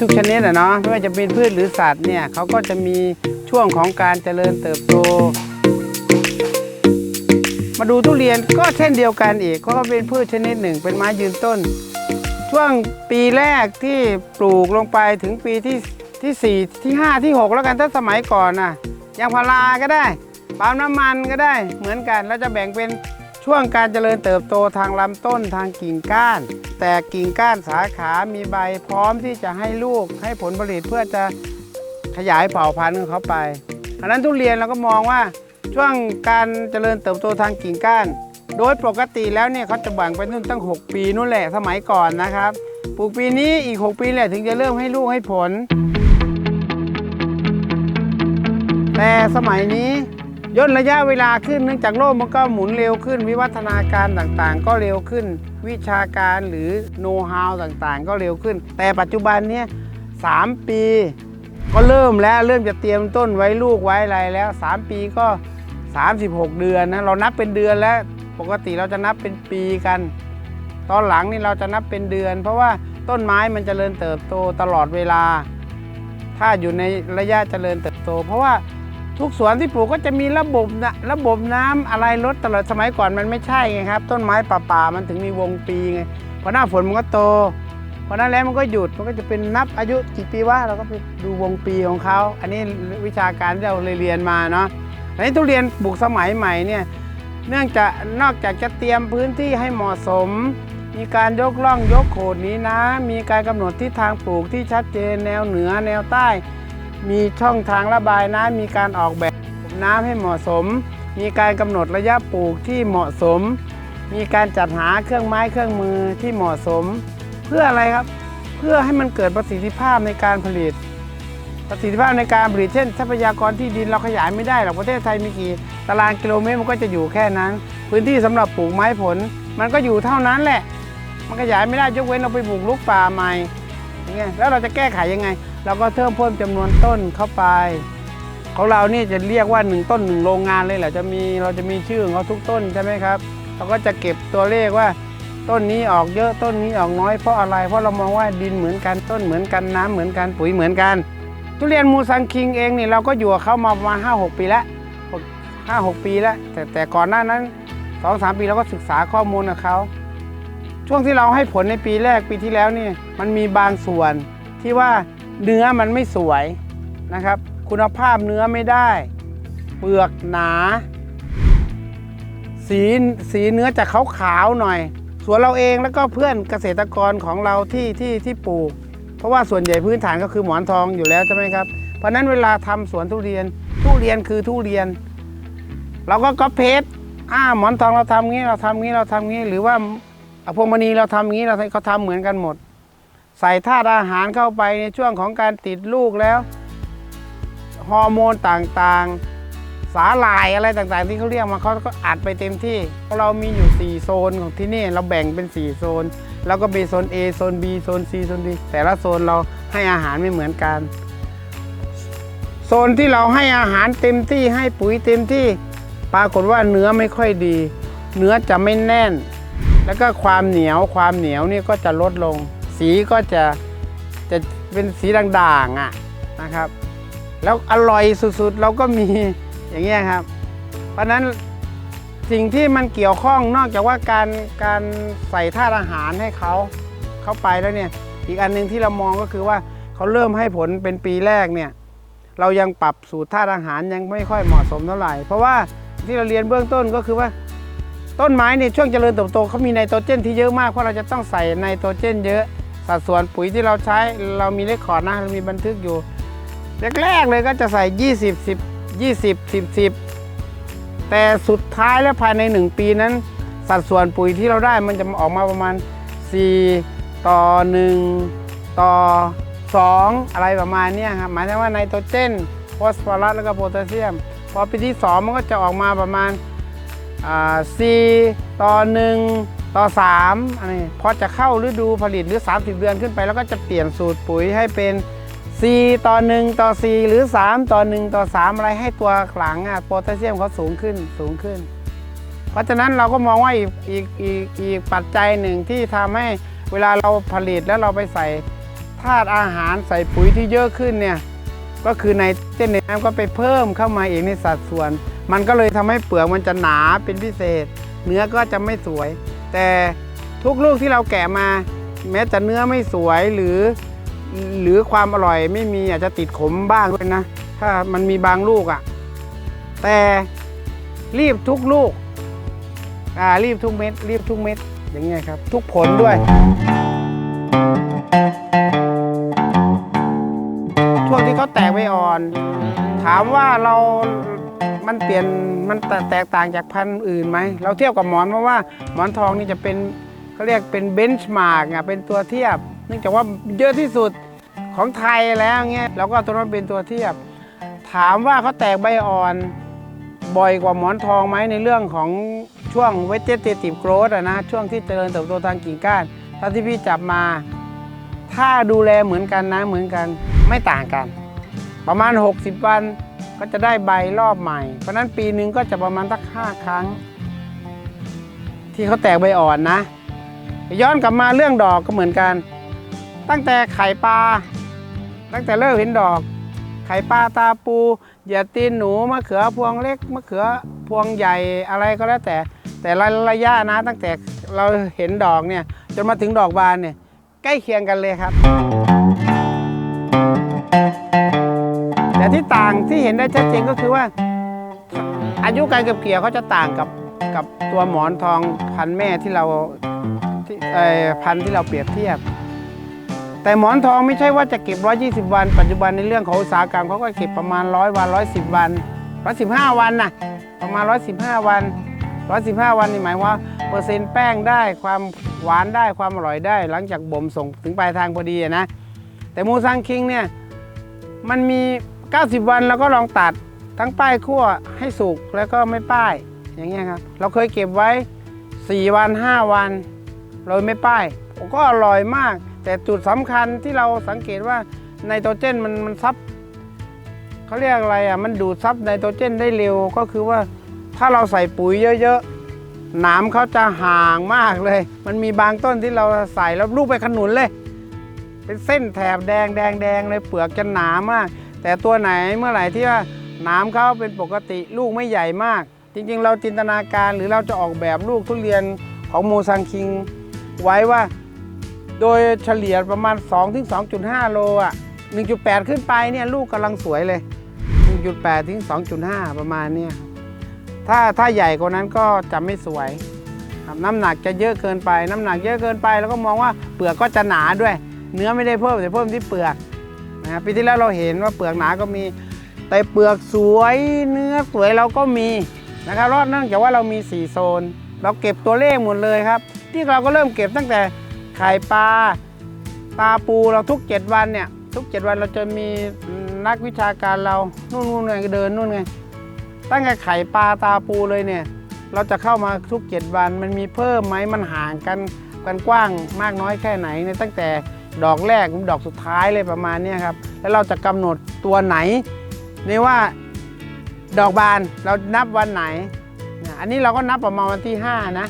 ทุกชนิดอะเนาะไม่ว่าจะเป็นพืชหรือสัตว์เนี่ยเขาก็จะมีช่วงของการเจริญเติบโต มาดูทุเรียนก็เช่นเดียวกันอีกก็เป็นพืชชนิดหนึ่ง เป็นไม้ยืนต้น ช่วงปีแรกที่ปลูกลงไปถึงปีที่ที่สี่ที่ห้าที่หกแล้วกันถ้าสมัยก่อนน่ะยางพาราก็ได้ ปาล์มน้ำมันก็ได้เหมือนกันแล้วจะแบ่งเป็น ช่วงการเจริญเติบโตทางลำต้นทางกิ่งก้าน แต่กิ่งก้านสาขามีใบพร้อมที่จะให้ลูกให้ผลผลิตเพื่อจะขยายเผ่าพันธุ์ของเขาไปอันนั้นทุเรียนเราก็มองว่าช่วงการเจริญเติบโตทางกิ่งก้าน โดยปกติแล้วเนี่ยเขาจะแบ่งเป็นนู่นตั้ง 6 ปีนู่นแหละสมัยก่อนนะครับปลูกปีนี้อีก 6 ปีแหละถึงจะเริ่มให้ลูกให้ผล แต่สมัยนี้ ย่นระยะเวลาขึ้นเนื่องจากโลกมันก็หมุนเร็วขึ้น วิวัฒนาการต่างๆ ก็เร็วขึ้น วิชาการหรือโน้ตฮาวต่างๆ ก็เร็วขึ้น แต่ปัจจุบันเนี่ยสามปี ก็เริ่มแล้วเริ่มจะเตรียมต้นไว้ลูกไว้อะไรแล้ว 3 ปีก็ 36 เดือนนะเรานับเป็นเดือนแล้วปกติเราจะนับเป็นปีกัน ตอนหลังนี่เราจะนับเป็นเดือน เพราะว่าต้นไม้มันจเจริญเติบโตตลอดเวลา ถ้าอยู่ในระยะเจริญเติบโต เพราะว่า ทุกสวนที่ปลูกก็จะมีระบบนะระบบน้ำอะไรลดตลอดสมัยก่อนมันไม่ใช่ไงครับ ต้นไม้ป่าๆมันถึงมีวงปีไงพอหน้าฝนมันก็โตพอหน้าแล้งมันก็หยุดมันก็จะเป็นนับอายุกี่ปีวะเราก็ไปดูวงปีของเขา อันนี้วิชาการที่เราเรียนมาเนาะอันนี้ทุเรียนปลูกสมัยใหม่เนี่ยเนื่องจากนอกจากจะเตรียมพื้นที่ให้เหมาะสม มีการยกล่องยกโขดนี้น้ำมีการกำหนดทิศทางปลูกที่ชัดเจนแนวเหนือแนวใต้ มีช่องทางระบายน้ำมีการออกแบบน้ำให้เหมาะสม มีการกำหนดระยะปลูกที่เหมาะสม มีการจัดหาเครื่องไม้เครื่องมือที่เหมาะสม เพื่ออะไรครับ เพื่อให้มันเกิดประสิทธิภาพในการผลิต ประสิทธิภาพในการผลิตเช่น ทรัพยากรที่ดินเราขยายไม่ได้หรอกประเทศไทยมีกี่ตารางกิโลเมตรมันก็จะอยู่แค่นั้น พื้นที่สำหรับปลูกไม้ผล มันก็อยู่เท่านั้นแหละ มันขยายไม่ได้ยกเว้นเราไปปลูกลูกป่าใหม่อย่างเงี้ยแล้วเราจะแก้ไขยังไง เราก็เพิ่มเพิ่มจำนวนต้นเข้าไป ของเรานี่จะเรียกว่าหนึ่งต้นหนึ่งโรงงานเลยแหละจะมีเราจะมีชื่อของเขาทุกต้นใช่ไหมครับ เราก็จะเก็บตัวเลขว่า ต้นนี้ออกเยอะต้นนี้ออกน้อยเพราะอะไร เพราะเรามองว่าดินเหมือนกันต้นเหมือนกันน้ำเหมือนกันปุ๋ยเหมือนกัน ทุเรียนมูซังคิงเองนี่เราก็อยู่กับเขามาประมาณห้าหกปีแล้วห้าหกปีแล้ว แต่แต่ก่อนหน้านั้นสองสามปีเราก็ศึกษาข้อมูลกับเขาช่วงที่เราให้ผลในปีแรกปีที่แล้วนี่มันมีบางส่วนที่ว่า เนื้อมันไม่สวยนะครับ คุณภาพเนื้อไม่ได้ เปลือกหนา สีสีเนื้อจะขาวๆหน่อย สวนเราเองแล้วก็เพื่อนเกษตรกรของเราที่ที่ที่ปลูก เพราะว่าส่วนใหญ่พื้นฐานก็คือหมอนทองอยู่แล้วใช่ไหมครับ เพราะนั้นเวลาทำสวนทุเรียนทุเรียนคือทุเรียน เราก็ก๊อปเพจอ่าหมอนทองเราทำงี้เราทำงี้เราทำงี้ หรือว่าอพวงมณีเราทำงี้เราเขาทำเหมือนกันหมด ใส่ธาตุอาหารเข้าไปในช่วงของการติดลูกแล้ว ฮอร์โมนต่างๆ สาหร่ายอะไรต่างๆ ที่เขาเรียกมาเขาก็อัดไปเต็มที่เราะเรามีอยู่ 4 โซนของที่นี่เราแบ่งเป็น 4 โซน แล้วก็มีโซน A โซน B โซน C โซน D แต่ละโซนเราให้อาหารไม่เหมือนกัน โซนที่เราให้อาหารเต็มที่ให้ปุ๋ยเต็มที่ ปรากฏว่าเนื้อไม่ค่อยดี เนื้อจะไม่แน่น แล้วก็ความเหนียวความเหนียวนี่ก็จะลดลง สีก็จะจะเป็นสีด่างๆอะนะครับ แล้วอร่อยสุดๆ เราก็มีอย่างเงี้ยครับ เพราะนั้นสิ่งที่มันเกี่ยวข้องนอกจากว่าการการใส่ธาตุอาหารให้เขาเข้าไปแล้วเนี่ย อีกอันหนึ่งที่เรามองก็คือว่าเขาเริ่มให้ผลเป็นปีแรกเนี่ยเรายังปรับสูตรธาตุอาหารยังไม่ค่อยเหมาะสมเท่าไหร่ เพราะว่าที่เราเรียนเบื้องต้นก็คือว่า ต้นไม้ในช่วงเจริญเติบโตเขามีไนโตรเจนที่เยอะมากเพราะเราจะต้องใส่ไนโตรเจนเยอะ สัดส่วนปุ๋ยที่เราใช้เรามีเลขคอร์ดนะเรามีบันทึกอยู่แรกๆเลยก็จะใส่ 20 10 20 10 10 แต่สุดท้ายแล้วภายใน 1 ปีนั้น สัดส่วนปุ๋ยที่เราได้มันจะออกมาประมาณ 4 ต่อ 1 ต่อ 2 อะไรประมาณนี้ครับหมายถึงว่าไนโตรเจนฟอสฟอรัสแล้วก็โพแทสเซียม พอปีที่ 2 มันก็จะออกมาประมาณอ่า4ต่อ 1 ต่อ 3อะไรพอจะเข้าฤดูผลิตหรือ 30 เดือนขึ้นไป แล้วก็จะเปลี่ยนสูตรปุ๋ยให้เป็น 4 ต่อ 1 ต่อ 4 หรือ 3 ต่อ 1 ต่อ 3 อะไรให้ตัวหลังอะโพแทสเซียมเขาสูงขึ้นสูงขึ้น เพราะฉะนั้นเราก็มองว่าอีกอีกอีกอีกปัจจัยหนึ่งที่ทำให้เวลาเราผลิตแล้วเราไปใส่ธาตุอาหารใส่ปุ๋ยที่เยอะขึ้นเนี่ยก็คือในเส้นในน้ำก็ไปเพิ่มเข้ามาเองในสัดส่วน มันก็เลยทำให้เปลือกมันจะหนาเป็นพิเศษ เนื้อก็จะไม่สวย แต่ทุกลูกที่เราแกะมา แม้จะเนื้อไม่สวยหรือ หรือความอร่อยไม่มีอาจจะติดขมบ้างด้วยนะ ถ้ามันมีบางลูกอะ่ะ แต่รีบทุกลูกอ่ารีบทุกเม็ด รีบทุกเม็ด อย่างเงี้ยครับ ทุกผลด้วย ช่วงที่เขาแตกใบอ่อน ถามว่าเรา มันเปลี่ยนมันแตกต่างจากพันธุ์อื่นไหม เราเทียบกับหมอนเพราะว่าหมอนทองนี่จะเป็นเขาเรียกเป็นเบนช์มาร์กอะเป็นตัวเทียบ เนื่องจากว่าเยอะที่สุดของไทยแล้วเงี้ยเราก็ตัวนั้นเป็นตัวเทียบ ถามว่าเขาแตกใบอ่อนบ่อยกว่าหมอนทองไหมในเรื่องของช่วง vegetative growth อะนะช่วงที่เจริญเติบโตทางกิ่งก้านเท่าที่พี่จับมา ถ้าดูแลเหมือนกันนะเหมือนกันไม่ต่างกัน ประมาณ 60 วัน ก็จะได้ใบรอบใหม่ เพราะนั้นปีหนึ่งก็จะประมาณสักห้าครั้ง ที่เขาแตกใบอ่อนนะ ย้อนกลับมาเรื่องดอกก็เหมือนกัน ตั้งแต่ไข่ปลาตั้งแต่เริ่มเห็นดอก ไข่ปลาตาปูเหยียดตีนหนูมะเขือพวงเล็กมะเขือพวงใหญ่อะไรก็แล้วแต่ แต่ละระยะนะ ตั้งแต่เราเห็นดอกเนี่ยจนมาถึงดอกบานเนี่ยใกล้เคียงกันเลยครับ แต่ที่ต่างที่เห็นได้ชัดเจนก็คือว่า อายุการเก็บเกี่ยวเขาจะต่างกับกับตัวหมอนทองพันแม่ที่เราที่เอ่อพันที่เราเปรียบเทียบ แต่หมอนทองไม่ใช่ว่าจะเก็บ 120 วัน ปัจจุบันในเรื่องของอุตสาหกรรมเขาก็เก็บประมาณ 100 วัน 110 วัน 115 วันนะประมาณ 115 วัน 115 วันนี่หมายว่าเปอร์เซ็นต์แป้งได้ความหวานได้ความอร่อยได้ หลังจากบ่มส่งถึงปลายทางพอดีนะแต่มูซังคิงเนี่ยมันมี 90 วันเราก็ลองตัดทั้งป้ายคั่วให้สุกแล้วก็ไม่ป้ายอย่างเงี้ยครับ เราเคยเก็บไว้ 4 วัน 5 วันเราไม่ป้ายก็อร่อยมาก แต่จุดสำคัญที่เราสังเกตว่าไนโตรเจนมันมันซับเขาเรียกอะไรอะมันดูดซับไนโตรเจนได้เร็วก็คือว่าถ้าเราใส่ปุ๋ยเยอะๆหนามเขาจะห่างมากเลย มันมีบางต้นที่เราใส่แล้วลูกไปขนุนเลย เป็นเส้นแถบแดงแดงแดงเลยเปลือกจะหนามาก แต่ตัวไหนเมื่อไหร่ที่ว่าหนามเขาเป็นปกติลูกไม่ใหญ่มาก จริงๆ เราจินตนาการหรือเราจะออกแบบลูกทุเรียนของโมซังคิง ไว้ว่า โดยเฉลี่ยประมาณ 2-2.5ถึง2.5โลอะ1.8 ขึ้นไปเนี่ยลูกกำลังสวยเลย 1.8 ถึง 2.5 ประมาณเนี้ยถ้าถ้าใหญ่กว่านั้นก็จะไม่สวยน้ำหนักจะเยอะเกินไป น้ำหนักเยอะเกินไป แล้วก็มองว่าเปลือกก็จะหนาด้วย เนื้อไม่ได้เพิ่มแต่เพิ่มที่เปลือก นะครับปีที่แล้วเราเห็นว่าเปลือกหนาก็มี แต่เปลือกสวยเนื้อสวยเราก็มีนะครับเพราะเนื่องจากว่าเรามี 4 โซน เราเก็บตัวเลขหมดเลยครับ ที่เราก็เริ่มเก็บตั้งแต่ไข่ปลาตาปูเราทุก 7 วันเนี่ยทุก 7 วันเราจะมีนักวิชาการเรานู่นนู่นไงเดินนู่นไงตั้งแต่ไข่ปลาตาปูเลยเนี่ยเราจะเข้ามาทุก 7 วันมันมีเพิ่มไหมมันห่างกันกันกว้างมากน้อยแค่ไหนในตั้งแต่ ดอกแรกถึงดอกสุดท้ายเลยประมาณนี้ครับ แล้วเราจะกำหนดตัวไหนนี่ว่าดอกบานเรานับวันไหนอันนี้เราก็นับประมาณวันที่ 5 นะ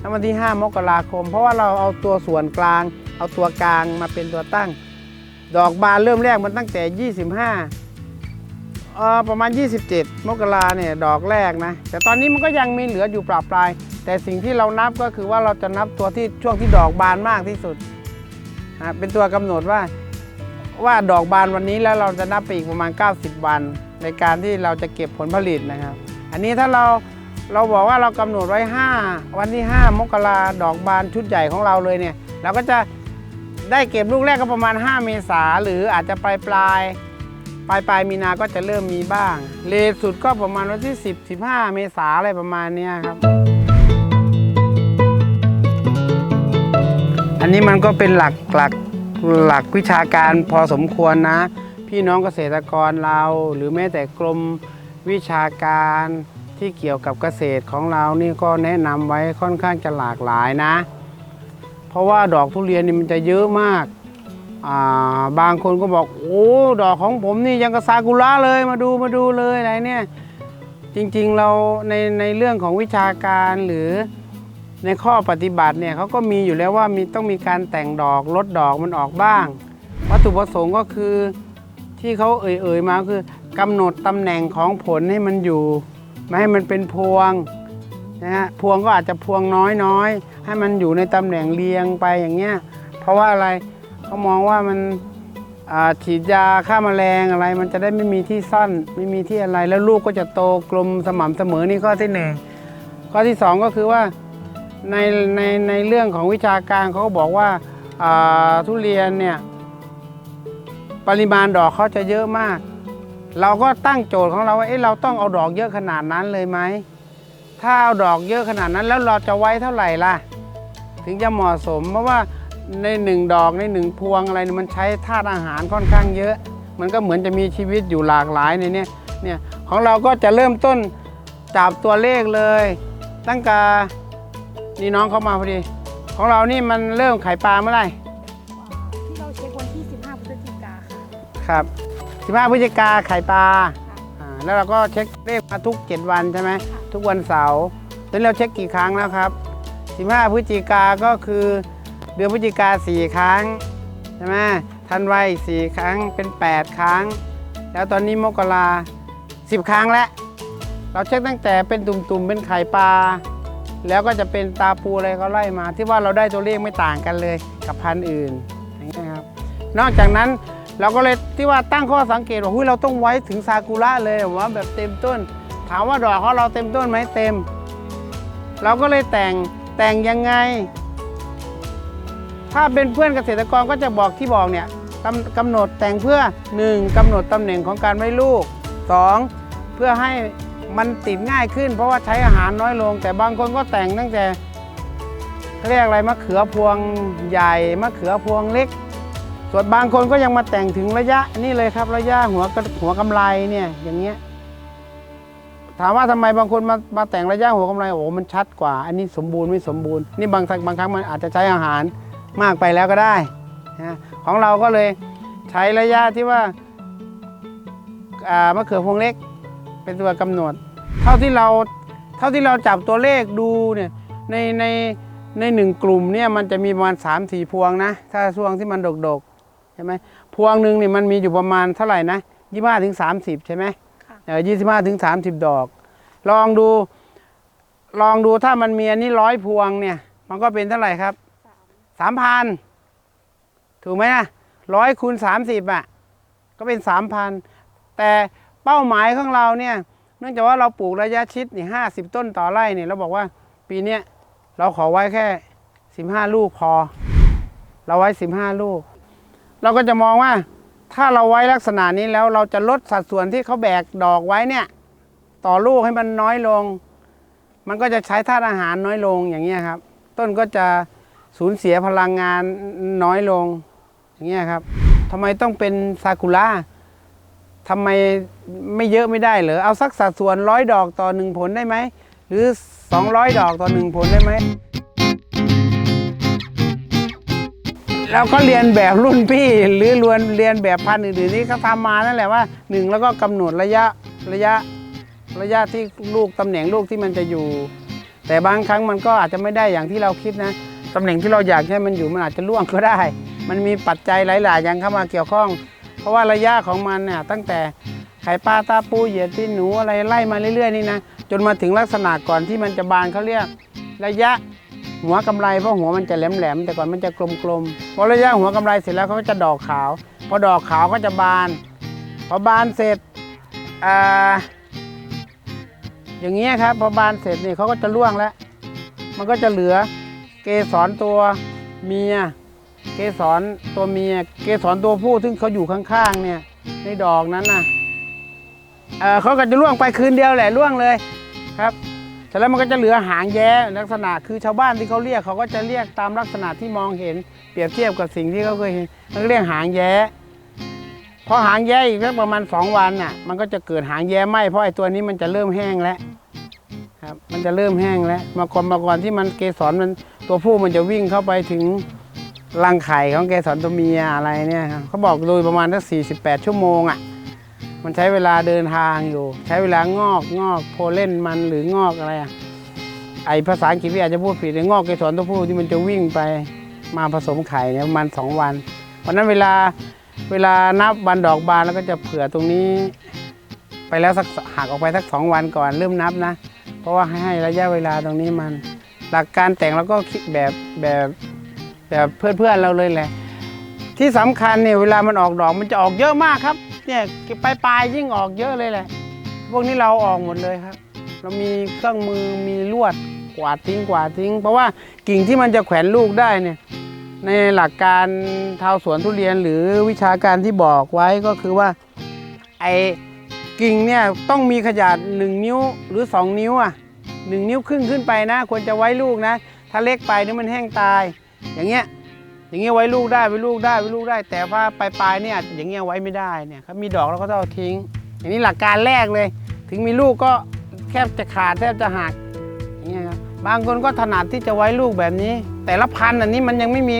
นับวันที่ 5 มกราคม เพราะว่าเราเอาตัวส่วนกลาง เอาตัวกลางมาเป็นตัวตั้ง ดอกบานเริ่มแรกมันตั้งแต่ 25เอ่อประมาณ 27 มกราเนี่ยดอกแรกนะ แต่ตอนนี้มันก็ยังมีเหลืออยู่ปราบปลาย แต่สิ่งที่เรานับก็คือว่าเราจะนับตัวที่ช่วงที่ดอกบานมากที่สุด นะเป็นตัวกำหนดว่าว่าดอกบานวันนี้แล้วเราจะนับไปอีกประมาณ 90 วัน ในการที่เราจะเก็บผลผลิตนะครับ อันนี้ถ้าเราเราบอกว่าเรากำหนดไว้ 5 วันที่ 5 มกราดอกบานชุดใหญ่ของเราเลยเนี่ยเราก็จะได้เก็บลูกแรกก็ประมาณ 5 เมษาหรืออาจจะปลายปลายปลายปลายมีนาก็จะเริ่มมีบ้าง เลทสุดก็ประมาณวันที่ 10 15 เมษาอะไรประมาณนี้ครับ อันนี้มันก็เป็นหลักหลักหลักวิชาการพอสมควรนะ พี่น้องเกษตรกรเรา หรือแม้แต่กรมวิชาการที่เกี่ยวกับเกษตรของเรานี่ก็แนะนำไว้ค่อนข้างจะหลากหลายนะ เพราะว่าดอกทุเรียนนี่มันจะเยอะมากาบางคนก็บอกโอ้ดอกของผมนี่ยังกระซากุระเลยมาดูมาดูเลยอะไรเนี่ยจริงๆเราในในเรื่องของวิชาการหรือ ในข้อปฏิบัติเนี่ยเขาก็มีอยู่แล้วว่ามีต้องมีการแต่งดอกลดดอกมันออกบ้าง วัตถุประสงค์ก็คือที่เขาเอ่ยๆมาคือกำหนดตำแหน่งของผลให้มันอยู่ไม่ให้มันเป็นพวงนะฮะพวงก็อาจจะพวงน้อยๆให้มันอยู่ในตำแหน่งเรียงไปอย่างเงี้ยเพราะว่าอะไรเขามองว่ามันฉีดยาฆ่าแมลงอะไร มันจะได้ไม่มีที่ซ่อนไม่มีที่อะไร แล้วลูกก็จะโตกลมสม่ำเสมอนี่ข้อที่หนึ่งข้อที่สองก็คือว่า ในในในเรื่องของวิชาการเขาก็บอกว่าทุเรียนเนี่ยปริมาณดอกเขาจะเยอะมาก เราก็ตั้งโจทย์ของเราว่าเอ๊ะเราต้องเอาดอกเยอะขนาดนั้นเลยไหมถ้าเอาดอกเยอะขนาดนั้นแล้วเราจะไว้เท่าไหร่ล่ะ ถึงจะเหมาะสมเพราะว่าในหนึ่งดอกในหนึ่งพวงอะไรมันใช้ธาตุอาหารค่อนข้างเยอะ มันก็เหมือนจะมีชีวิตอยู่หลากหลายในนี้เนี่ยของเราก็จะเริ่มต้นจับตัวเลขเลย ตั้งแต่ นี่น้องเข้ามาพอดี ของเรานี่มันเริ่มไข่ปลาเมื่อไหร่ที่เราเช็ควันที่ 15พฤศจิกาค่ะครับ15พฤศจิกาไข่ปลาอ่าแล้วเราก็เช็คเลขมาทุก 7 วันใช่ไหมค่ะทุกวันเสาร์ตอนนี้เราเช็คกี่ครั้งแล้วครับ 15พฤศจิกาก็คือเดือนพฤศจิกา4ครั้งใช่ไหมธันวาอีก4ครั้งเป็น 8 ครั้ง แล้วตอนนี้มกรา10ครั้งแล้ว เราเช็คตั้งแต่เป็นตุ่มๆเป็นไข่ปลา แล้วก็จะเป็นตาปูอะไรก็ไล่มา ที่ว่าเราได้ตัวเลขไม่ต่างกันเลยกับพันธุ์อื่นอย่างนี้ยครับนอกจากนั้นเราก็เลยที่ว่าตั้งข้อสังเกตว่าหุ้ยเราต้องไว้ถึงซากุระเลยว่าแบบเต็มต้น ถามว่าดอกของเราเต็มต้นไหมเต็ม เราก็เลยแต่งแต่งยังไง ถ้าเป็นเพื่อนเกษตรกรก็จะบอกที่บอกเนี่ยกำกำหนดแต่งเพื่อ 1. กำหนดตำแหน่งของการไว้ลูก 2. เพื่อให้ มันติดง่ายขึ้น เพราะว่าใช้อาหารน้อยลง แต่บางคนก็แต่งตั้งแต่เรียกอะไรมะเขือพวงใหญ่มะเขือพวงเล็ก ส่วนบางคนก็ยังมาแต่งถึงระยะนี่เลยครับระยะหัวกหัวกำไรเนี่ยอย่างเงี้ยถามว่าทำไมบางคนมามาแต่งระยะหัวกำไรโอ้โหมันชัดกว่า อันนี้สมบูรณ์ไม่สมบูรณ์นี่บางบางครั้งมันอาจจะใช้อาหารมากไปแล้วก็ได้นะของเราก็เลยใช้ระยะที่ว่ามะเขือพวงเล็ก เป็นตัวกำหนด เท่าที่เราเท่าที่เราจับตัวเลขดูเนี่ยในในในหนึ่งกลุ่มเนี่ยมันจะมีประมาณ3ามสี่พวงนะ ถ้าช่วงที่มันดกๆใช่ไหมพวงหนึ่งนี่มันมีอยู่ประมาณเท่าไหร่นะยี่ห้าถึงสามสิบใช่ไหมค่ะเออยี่สิบห้าถึงสามสิบดอก ลองดู ลองดูถ้ามันมีอันนี้ร้อยพวงเนี่ย มันก็เป็นเท่าไหร่ครับสามพันถูกไหมนะร้อยคูณสามสิบอะก็เป็นสามพันแต่ เป้าหมายของเราเนี่ยเนื่องจากว่าเราปลูกระยะชิดนี่ห้าสิบต้นต่อไร่เนี่ยเราบอกว่าปีเนี้ยเราขอไว้แค่สิบห้าลูกพอ เราไว้สิบห้าลูก เราก็จะมองว่าถ้าเราไว้ลักษณะนี้แล้วเราจะลดสัดส่วนที่เขาแบกดอกไว้เนี่ยต่อลูกให้มันน้อยลง มันก็จะใช้ธาตุอาหารน้อยลงอย่างเงี้ยครับ ต้นก็จะสูญเสียพลังงานน้อยลงอย่างเงี้ยครับทำไมต้องเป็นซากุระ ทำไมไม่เยอะไม่ได้เหรอเอาสักสัดส่วนร้อยดอกต่อหนึ่งผลได้ไหมหรือ 200 ดอกต่อหนึ่งผลได้ไหมเราก็เรียนแบบรุ่นพี่หรือรียนเรียนแบบพันธุ์อื่นๆที่เขาทำมานั่นแหละว่าหนึ่งแล้วก็กำหนดระยะระยะระยะที่ลูกตำแหน่งลูกที่มันจะอยู่ แต่บางครั้งมันก็อาจจะไม่ได้อย่างที่เราคิดนะตำแหน่งที่เราอยากให้มันอยู่มันอาจจะล่วงก็ได้ มันมีปัจจัยหลาย ๆ อย่างเข้ามาเกี่ยวข้อง เพราะว่าระยะของมันเนี่ยตั้งแต่ไข่ปลาตาปูเหยียดที่หนูอะไรไล่มาเรื่อยๆนี่นะจนมาถึงลักษณะก่อนที่มันจะบานเขาเรียก ระยะหัวกำไรเพราะหัวมันจะแหลมๆแต่ก่อนมันจะกลมๆพอระยะหัวกำไรเสร็จแล้วเขาก็จะดอกขาว พอดอกขาวก็จะบานพอบานเสร็จอ่าอย่างเงี้ยครับพอบานเสร็จนี่เขาก็จะร่วงแล้ว มันก็จะเหลือเกสรตัวเมีย เกสรตัวเมีย เกสรตัวผู้ซึ่งเขาอยู่ข้างๆเนี่ย ในดอกนั้นน่ะเเขาก็จะร่วงไปคืนเดียวแหละร่วงเลยครับเสร็จแล้วมันก็จะเหลือหางแย้ลักษณะคือชาวบ้านที่เขาเรียกเขาก็จะเรียกตามลักษณะที่มองเห็นเปรียบเทียบกับสิ่งที่เขาเคยเห็นมันเรียกหางแย้พอหางแย้อีกสักประมาณสองวันน่ะมันก็จะเกิดหางแย้ไหมเพราะไอ้ตัวนี้มันจะเริ่มแห้งแล้วครับมันจะเริ่มแห้งแล้วมาก่อนมาก่อนที่มันเกสรมันตัวผู้มันจะวิ่งเข้าไปถึง รังไข่ของเกสรตัวเมียอะไรเนี่ยครับเขาบอกโดยประมาณสัก48 ชั่วโมงอะมันใช้เวลาเดินทางอยู่ ใช้เวลางอกงอกโพเล่นมันหรืองอกอะไรอะไอภาษาอังกฤษพี่อาจจะพูดผิดไอ้งอกเกสรตัวผู้ที่มันจะวิ่งไปมาผสมไข่เนี่ยประมาณ2วันเพราะนั้นเวลาเวลานับวันดอกบานแล้วก็จะเผื่อตรงนี้ ไปแล้วสักหักออกไปสักสองวันก่อนเริ่มนับนะ เพราะว่าให้ให้ระยะเวลาตรงนี้มัน หลักการแต่งเราก็คิดแบบแบบ แบบเพื่อนๆเราเลยแหละ ที่สำคัญเนี่ยเวลามันออกดอกมันจะออกเยอะมากครับ เนี่ยปลายปลายๆยิ่งออกเยอะเลยแหละ พวกนี้เราออกหมดเลยครับ เรามีเครื่องมือมีลวดกวาดทิ้งกวาดทิ้ง เพราะว่ากิ่งที่มันจะแขวนลูกได้เนี่ยในหลักการชาวสวนทุเรียนหรือวิชาการที่บอกไว้ก็คือว่าไอ้กิ่งเนี่ยต้องมีขนาด1นิ้วหรือ 2 นิ้วอะหนึ่งนิ้วครึ่งขึ้นไปนะ ควรจะไว้ลูกนะ ถ้าเล็กไปนี่มันแห้งตาย อย่างเงี้ยอย่างเงี้ยไว้ลูกได้ไว้ลูกได้ไว้ลูกได้ แต่ว่าปลายปลายๆเนี่ยอย่างเงี้ยไว้ไม่ได้เนี่ยครับมีดอกเราก็ต้องเอาทิ้ง อย่างนี้หลักการแรกเลย ถึงมีลูกก็แทบจะขาดแทบจะหักอย่างเงี้ยครับบางคนก็ถนัดที่จะไว้ลูกแบบนี้ แต่ละพันธุ์อันนี้มันยังไม่มี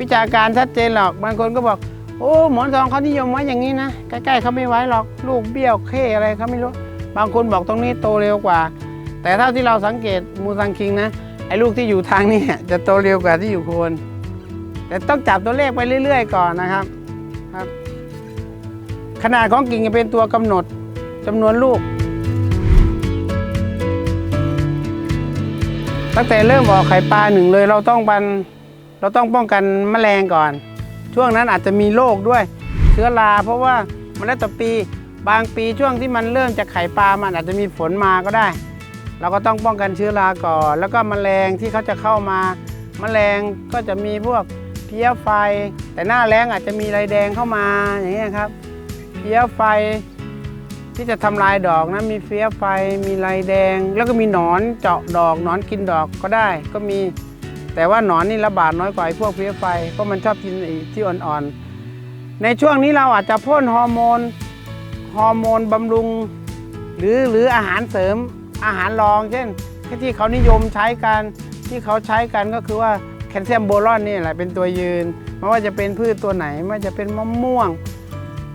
วิชาการชัดเจนหรอกบางคนก็บอกโอ้หมอนทองเขานิยมไว้อย่างนี้นะใกล้ๆเขาไม่ไว้หรอกลูกเบี้ยวเข้อะไรเขาไม่รู้ บางคนบอกตรงนี้โตเร็วกว่า แต่เท่าที่เราสังเกตมูซังคิงนะ ไอ้ลูกที่อยู่ทางนี้จะโตเร็วกว่าที่อยู่โคน แต่ต้องจับตัวเลขไปเรื่อย ๆ ก่อนนะครับครับ ขนาดของกิ่งจะเป็นตัวกำหนดจำนวนลูก ตั้งแต่เริ่มออกไข่ปลาหนึ่งเลยเราต้องบันเราต้องป้องกันแมลงก่อน ช่วงนั้นอาจจะมีโรคด้วย เชื้อราเพราะว่ามันแล้วแต่ปี บางปีช่วงที่มันเริ่มจากไข่ปลามันอาจจะมีฝนมาก็ได้ เราก็ต้องป้องกันเชื้อราก่อน แล้วก็แมลงที่เขาจะเข้ามา แมลงก็จะมีพวกเพี้ยไฟ แต่หน้าแรงอาจจะมีไรแดงเข้ามาอย่างเงี้ครับ เพี้ยไฟที่จะทำลายดอกนะมีเฟี้ยไฟมีลายแดง แล้วก็มีหนอนเจาะดอกหนอนกินดอกก็ได้ก็มี แต่ว่าหนอนนี่ระบาดน้อยกว่าพวกเฟี้ยไฟเพราะมันชอบกินที่อ่อนๆในช่วงนี้เราอาจจะพ่นฮอร์โมนฮอร์โมนบำรุง หรือหรืออาหารเสริม อาหารรอง เช่นที่เขานิยมใช้กันที่เขาใช้กันก็คือว่าแคลเซียมโบรอนนี่แหละเป็นตัวยืนไม่ว่าจะเป็นพืชตัวไหนไม่ว่าจะเป็นมะม่วง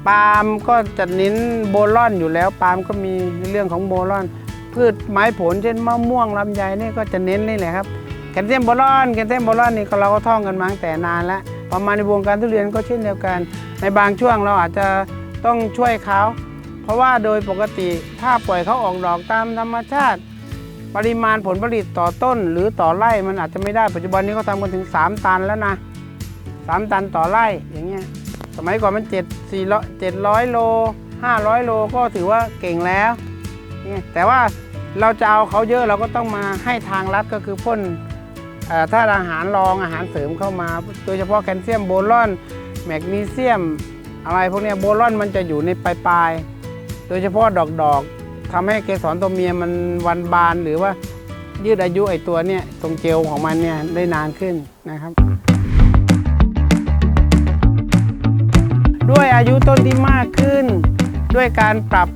ปาล์มก็จะเน้นโบรอนอยู่แล้วปาล์มก็มีในเรื่องของโบรอน พืชไม้ผลเช่นมะม่วงลำไยนี่ก็จะเน้นนี่แหละครับแคลเซียมโบรอนแคลเซียมโบรอนนี่เราก็ท่องกันมาตั้งแต่นานแล้วประมาณในวงการทุเรียนก็เช่นเดียวกัน ในบางช่วงเราอาจจะต้องช่วยเขา เพราะว่าโดยปกติถ้าปล่อยเขาออกดอกตามธรรมชาติ ปริมาณผลผลิตต่อต้น หรือต่อไร่มันอาจจะไม่ได้ปัจจุบันนี้เขาทำกันถึง 3 ตันแล้วนะ 3 ตันต่อไร่อย่างเงี้ยสมัยก่อนมัน7 4 700โล500 โลก็ถือว่าเก่งแล้วนี่แต่ว่าเราจะเอาเขาเยอะเราก็ต้องมาให้ทางรัฐก็คือพ่นถ้าอาหารรองอาหารเสริมเข้ามา โดยเฉพาะแคลเซียมโบรอน แมกนีเซียม อะไรพวกนี้โบรอนมันจะอยู่ในปลายๆ โดยเฉพาะดอกดอกทำให้เกสรตัวเมียมันวันบานหรือว่ายืดอายุไอตัวเนี่ยตรงเจลของมันเนี่ยได้นานขึ้นนะครับ ด้วยอายุต้นที่มากขึ้น ด้วยการปรับ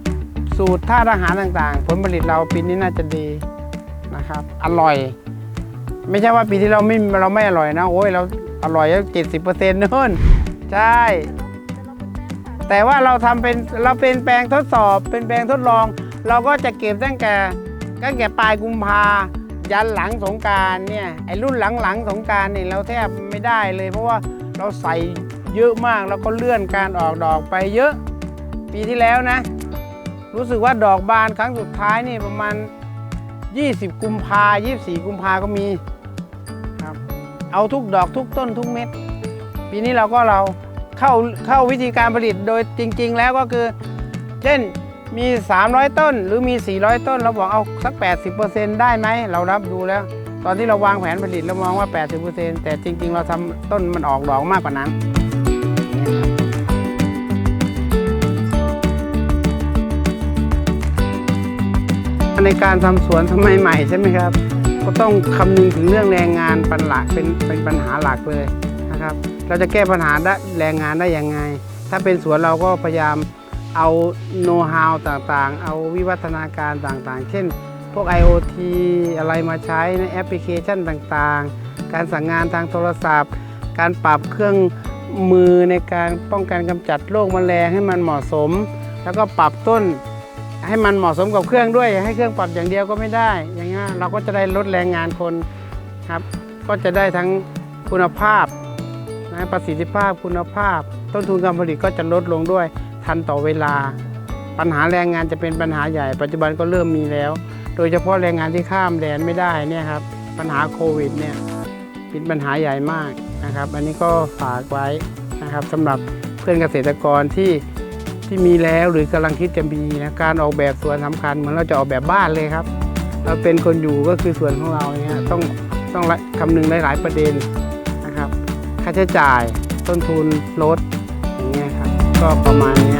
สูตรธาตุอาหารต่างๆ ผลผลิตเราปีนี้น่าจะดีนะครับ อร่อย ไม่ใช่ว่าปีที่เราไม่เราไม่อร่อยนะโอ้ยเราอร่อยเจ็ดสิบเปอร์เซ็นต์นู่นใช่ แต่ว่าเราทำเป็นเราเป็นแปลงทดสอบ เป็นแปลงทดลอง เราก็จะเก็บตั้งแต่ตั้งแต่ปลายกุมภายันหลังสงการเนี่ยไอ้รุ่นหลังๆสงการเนี่ยเราแทบไม่ได้เลย เพราะว่าเราใส่เยอะมากแล้วก็เลื่อนการออกดอกไปเยอะ ปีที่แล้วนะ รู้สึกว่าดอกบานครั้งสุดท้ายนี่ประมาณ 20 กุมภา24 กุมภาก็มีครับเอาทุกดอกทุกต้นทุกเม็ด ปีนี้เราก็เรา เข้าเข้าวิธีการผลิตโดยจริง ๆ แล้วก็คือ เช่นมี 300 ต้นหรือมี 400 ต้น เราบอกเอาสัก 80%ได้ไหมเรารับดูแล้ว ตอนที่เราวางแผนผลิตเรามองว่า 80%แต่จริง ๆ เราทำต้นมันออกดอกมากกว่านั้นในการทำสวนทำไมใหม่ใช่ไหมครับ ก็ต้องคำนึงถึงเรื่องแรงงานเป็นหลักเป็นเป็นปัญหาหลักเลย นะครับ เราจะแก้ปัญหาได้แรงงานได้ยังไง ถ้าเป็นสวนเราก็พยายามเอาโน้ตฮาวต่างๆ เอาวิวัฒนาการต่างๆ เช่น พวก IoT อะไรมาใช้ในแอปพลิเคชันต่างๆ การสั่งงานทางโทรศัพท์ การปรับเครื่องมือในการป้องกันกำจัดโรคแมลงให้มันเหมาะสม แล้วก็ปรับต้นให้มันเหมาะสมกับเครื่องด้วย ให้เครื่องปรับอย่างเดียวก็ไม่ได้ อย่างเงี้ยเราก็จะได้ลดแรงงานคนครับ ก็จะได้ทั้งคุณภาพ ประสิทธิภาพคุณภาพ ต้นทุนการผลิตก็จะลดลงด้วยทันต่อเวลา ปัญหาแรงงานจะเป็นปัญหาใหญ่ ปัจจุบันก็เริ่มมีแล้ว โดยเฉพาะแรงงานที่ข้ามแดนไม่ได้เนี่ยครับปัญหาโควิดเนี่ยเป็นปัญหาใหญ่มากนะครับ อันนี้ก็ฝากไว้นะครับสำหรับเพื่อนเกษตรกรที่ที่มีแล้วหรือกำลังคิดจะมีนะการออกแบบสวนสำคัญเหมือนเราจะออกแบบบ้านเลยครับ เราเป็นคนอยู่ก็คือส่วนของเราเนี่ยต้องต้องคำนึงหลาย ๆ ประเด็น ใช้จ่ายต้นทุนลดอย่างเงี้ยครับก็ประมาณนี้